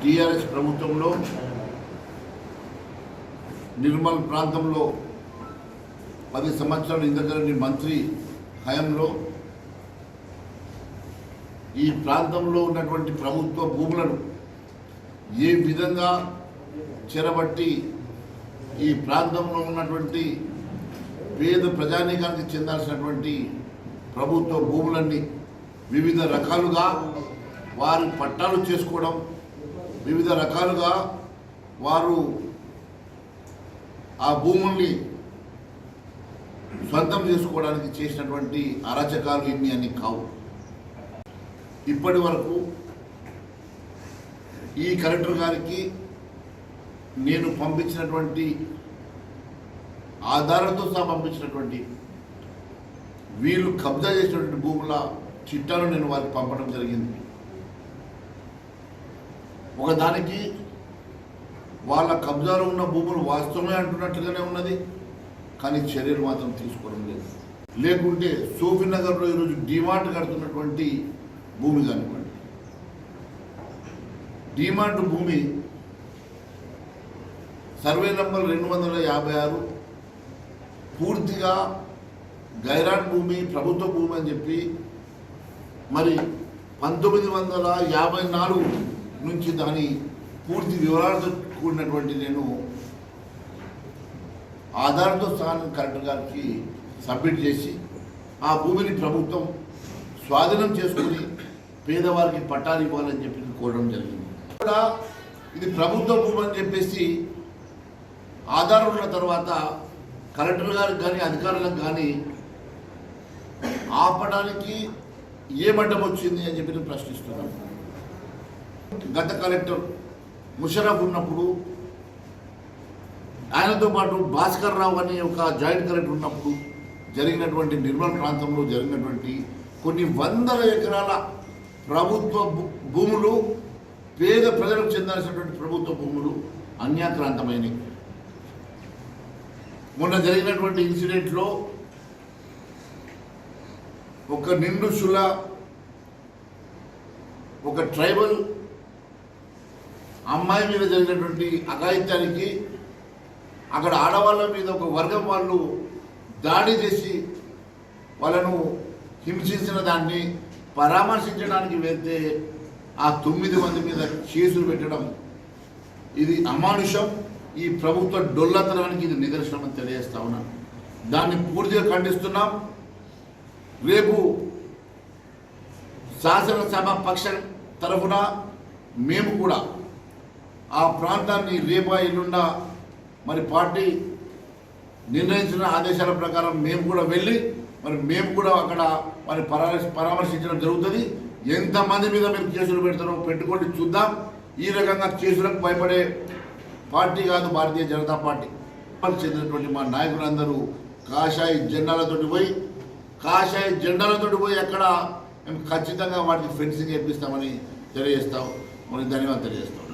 TRS ప్రభుత్వంలో నిర్మల్ ప్రాంతంలో పది సంవత్సరాలు ఇంద్రకరణి మంత్రి హయాంలో ఈ ప్రాంతంలో ఉన్నటువంటి ప్రభుత్వ భూములను ఏ విధంగా చెరబట్టి ఈ ప్రాంతంలో ఉన్నటువంటి పేద ప్రజానీకానికి చెందాల్సినటువంటి ప్రభుత్వ భూములన్నీ వివిధ రకాలుగా వారి పట్టాలు చేసుకోవడం వివిధ రకాలుగా వారు ఆ భూముల్ని సొంతం చేసుకోవడానికి చేసినటువంటి అరాచకాలు ఇన్ని అన్ని కావు. ఇప్పటి వరకు ఈ కలెక్టర్ గారికి నేను పంపించినటువంటి ఆధారంతో సహా పంపించినటువంటి వీళ్ళు కబ్జా చేసినటువంటి భూముల చిట్టాను నేను వారికి పంపడం జరిగింది. ఒకదానికి వాళ్ళ కబ్జాలో ఉన్న భూములు వాస్తవమే అంటున్నట్టుగానే ఉన్నది కానీ చర్యలు మాత్రం తీసుకోవడం లేదు. లేకుంటే సూఫీ నగర్లో ఈరోజు డిమార్ట్ కడుతున్నటువంటి భూమి కానివ్వండి. డిమార్ట్ భూమి సర్వే నంబర్ రెండు వందల యాభై ఆరు పూర్తిగా గైరాట్ భూమి ప్రభుత్వ భూమి అని చెప్పి మరి పంతొమ్మిది వందల యాభై నాలుగు నుంచి దాని పూర్తి వివరాలతో కూడినటువంటి నేను ఆధార్తో స్థానం కలెక్టర్ గారికి సబ్మిట్ చేసి ఆ భూమిని ప్రభుత్వం స్వాధీనం చేసుకుని పేదవారికి పట్టాలు ఇవ్వాలని చెప్పి కోరడం జరిగింది. కూడా ఇది ప్రభుత్వ భూమి అని చెప్పేసి ఆధారం ఉన్న తర్వాత కలెక్టర్ గారికి కానీ అధికారులకు కానీ ఆపడానికి ఏ మడ్డం వచ్చింది అని చెప్పి నేను ప్రశ్నిస్తున్నాను. గత కలెక్టర్ ముషరఫ్ ఉన్నప్పుడు ఆయనతో పాటు భాస్కర్ రావు అనే ఒక జాయింట్ కలెక్టర్ ఉన్నప్పుడు జరిగినటువంటి నిర్మల్ ప్రాంతంలో జరిగినటువంటి కొన్ని వందల ఎకరాల ప్రభుత్వ భూ- భూములు పేద ప్రజలకు చెందాల్సినటువంటి ప్రభుత్వ భూములు అన్యాక్రాంతమైనవి మొన్న జరిగినటువంటి ఇన్సిడెంట్లో ఒక నిండుషుల ఒక ట్రైబల్ అమ్మాయి మీద జరిగినటువంటి అఘాయిత్యానికి అక్కడ ఆడవాళ్ళ మీద ఒక వర్గం వాళ్ళు దాడి చేసి వాళ్ళను హింసించిన దాన్ని పరామర్శించడానికి వెళ్తే ఆ తొమ్మిది మంది మీద కేసులు పెట్టడం ఇది అమానుషం. ఈ ప్రభుత్వ డొల్లతనానికి ఇది నిదర్శనం అని తెలియజేస్తా ఉన్నాను దాన్ని పూర్తిగా ఖండిస్తున్నాం. రేపు శాసనసభ పక్షం తరఫున మేము కూడా ఆ ప్రాంతాన్ని రేపా ఎల్లుండా మరి పార్టీ నిర్ణయించిన ఆదేశాల ప్రకారం మేము కూడా వెళ్ళి మరి మేము కూడా అక్కడ మరి పరామర్శించడం జరుగుతుంది. ఎంతమంది మీద మీరు కేసులు పెడతారో పెట్టుకోండి చూద్దాం. ఈ రకంగా కేసులకు భయపడే పార్టీ కాదు భారతీయ జనతా పార్టీ. చెందినటువంటి మా నాయకులందరూ కాషాయ జెండాలతోటి పోయి కాషాయ జెండాలతోటి పోయి అక్కడ మేము ఖచ్చితంగా వాటికి ఫెన్సింగ్ వేపిస్తామని తెలియజేస్తాం. మరి ధన్యవాదాలు తెలియజేస్తాం.